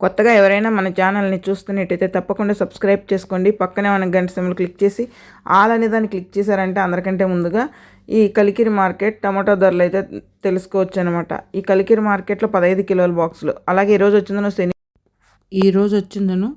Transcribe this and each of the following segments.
కొత్తగా ఎవరైనా మన ఛానల్ని చూస్తున్నట్టయితే తప్పకుండా సబ్స్క్రైబ్ చేసుకోండి. పక్కనే మన గంట సిమ్లు క్లిక్ చేసి ఆల్ అనే దాన్ని క్లిక్ చేశారంటే అందరికంటే ముందుగా ఈ కలికిరి మార్కెట్ టమాటో ధరలు అయితే తెలుసుకోవచ్చు అనమాట ఈ కలికిరి మార్కెట్లో పదహైదు కిలోల బాక్సులు. అలాగే ఈరోజు వచ్చిందను శని ఈరోజు వచ్చిందను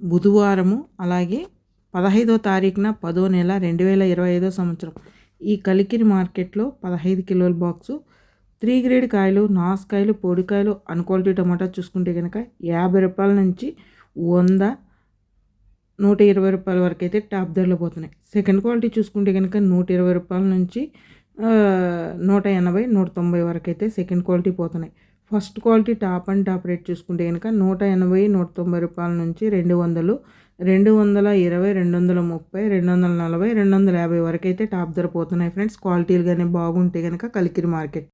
బుధవారము అలాగే పదహైదో తారీఖున పదో నెల రెండు వేల ఇరవై ఐదో సంవత్సరం. ఈ కలికిరి మార్కెట్లో పదహైదు కిలోల బాక్సు త్రీ గ్రేడ్ కాయలు నాసుకాయలు పొడికాయలు అన్క్వాలిటీ టమాటా చూసుకుంటే కనుక యాభై రూపాయల నుంచి వంద నూట ఇరవై రూపాయల వరకు అయితే టాప్ ధరలో పోతున్నాయి. సెకండ్ క్వాలిటీ చూసుకుంటే కనుక నూట ఇరవై రూపాయల నుంచి నూట ఎనభై నూట తొంభై వరకు అయితే సెకండ్ క్వాలిటీ పోతున్నాయి. First quality top and top rate చూసుకుంటే కనుక నూట ఎనభై నూట తొంభై రూపాయల నుంచి రెండు వందలు రెండు వందల ఇరవై రెండు వందల ముప్పై రెండు వందల నలభై రెండు వందల యాభై వరకు అయితే టాప్ ధర పోతున్నాయి ఫ్రెండ్స్. క్వాలిటీలు కానీ బాగుంటే కనుక కలికిరి మార్కెట్.